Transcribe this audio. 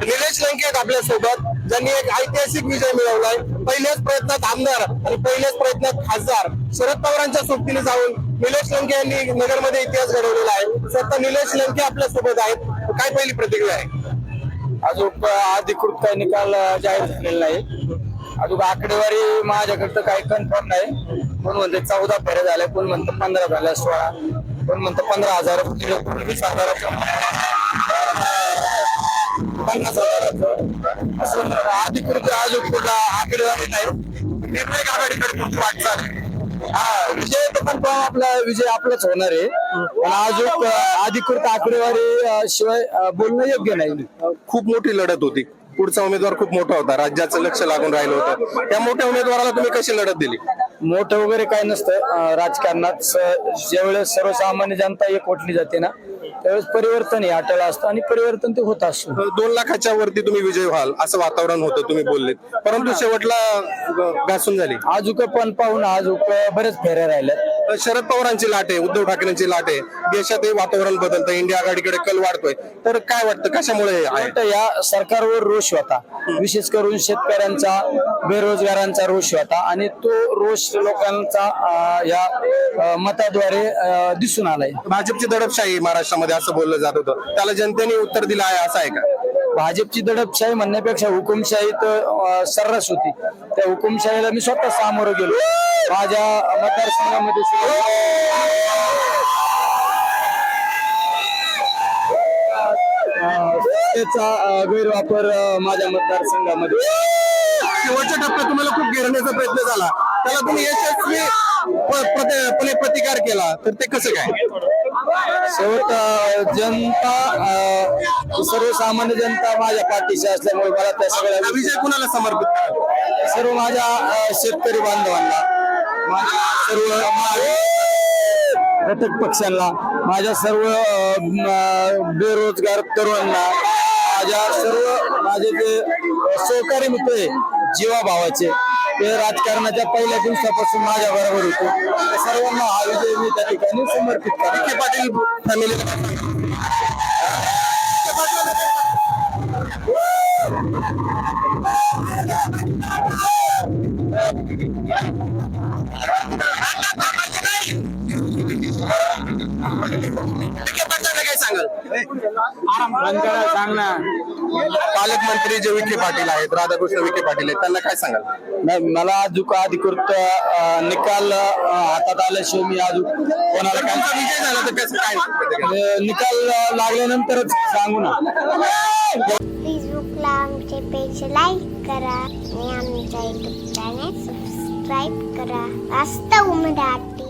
निलेश लंकेत आपल्यासोबत ज्यांनी एक ऐतिहासिक विजय मिळवलाय. पहिल्याच प्रयत्नात आमदार आणि पहिल्याच प्रयत्नात खासदार. शरद पवारांच्या सोबतीने जाऊन निलेश लंके यांनी नगरमध्ये इतिहास घडवलेला आहे. स्वतः निलेश लंके आपल्यासोबत आहेत. काय पहिली प्रतिक्रिया आहे? अजून अधिकृत काही निकाल जाहीर झालेला नाही. अजून आकडेवारी माझ्याकडचं काही कन्फर्म नाही. कोण म्हणते चौदा फेऱ्या झाल्या कोण म्हणतं पंधरा झाल्या सोळा. कोण म्हणतं पंधरा हजार वीस हजार पन्नास हजाराचं असं अधिकृत अजून कुठला आकडेवारी नाही आघाडीकडे पुढची वाटचाल आहे. हा विजय तर आपला विजय आपलाच होणार आहे. पण अजून अधिकृत आकडेवारी अं, शिवाय अं, बोलणं योग्य नाही. खूप मोठी लढत होती पुढचा उमेदवार खूप मोठा होता राज्याचं लक्ष लागून राहिलं होतं. त्या मोठ्या उमेदवाराला तुम्ही कशी लढत दिली? मोठं वगैरे काय नसतं अं, राजकारणात स- ज्यावेळेस सर्वसामान्य जनता एकवटली जाते ना त्यावेळेस परिवर्तन हे असतं आणि परिवर्तन ते होत असतं. दोन लाखाच्या वरती तुम्ही विजय व्हाल असं वातावरण होतं तुम्ही बोललेत. परंतु शेवटला ग- घासून झाली. आजूक पण पाहून आजूक बरेच फेऱ्या राहिल्यात. शरद पवारांची लाट आहे उद्धव ठाकरेंची लाट आहे. देशातही वातावरण बदलतं इंडिया आघाडीकडे कल वाढतोय. तर काय वाटतं कशामुळे आहे? या सरकारवर रोष होता. विशेष करून शेतकऱ्यांचा बेरोजगारांचा रोष होता आणि तो रोष लोकांचा या मताद्वारे दिसून आलाय. भाजपची दडपशाही महाराष्ट्रामध्ये असं बोललं जात होतं. त्याला जनतेने उत्तर दिलं आहे असं आहे का? भाजपची दडपशाही म्हणण्यापेक्षा हुकुमशाही तर सर्रास होती. त्या हुकुमशाहीला मी स्वतः सामोरं गेलो. माझ्या मतदारसंघामध्ये त्याचा गैरवापर माझ्या मतदारसंघामध्ये शेवटच्या टप्प्यात तुम्हाला खूप गिरण्याचा प्रयत्न झाला. त्याला तुम्ही यशस्वी प्रति- प्रतिकार केला. तर ते कसं काय? शेवट जनता सर्वसामान्य जनता माझ्या पाठीशी असल्यामुळे मला त्या सगळ्या विजय कुणाला समर्पित? सर्व माझ्या शेतकरी बांधवांना. सर्व घटक पक्षांना माझ्या सर्व बेरोजगार तरुणांना माझ्या सर्व माझे जे सहकारी मित्र आहे जीवा भावाचे ते राजकारणाच्या पहिल्या दिवसापासून माझ्या बरोबर होते सर्वांना हा विजय मी त्या ठिकाणी समर्पित करतो. पाटील फॅमिली काय सांगाल सांग ना पालकमंत्री जे विखे पाटील आहेत राधाकृष्ण विखे पाटील आहेत त्यांना काय सांगाल? नाही मला अजून अधिकृत अ, निकाल अ, हातात आल्याशिवाय मी अजून कोणाला काय तुमचा विजय झाला तर कसं काय? अ, निकाल अ, लागल्यानंतरच सांगू ना. फेसबुकला आमचे पेज लाईक करा आणि आमच्या युट्यूब चॅनेल सबस्क्राईब करा. वास्तव मराठी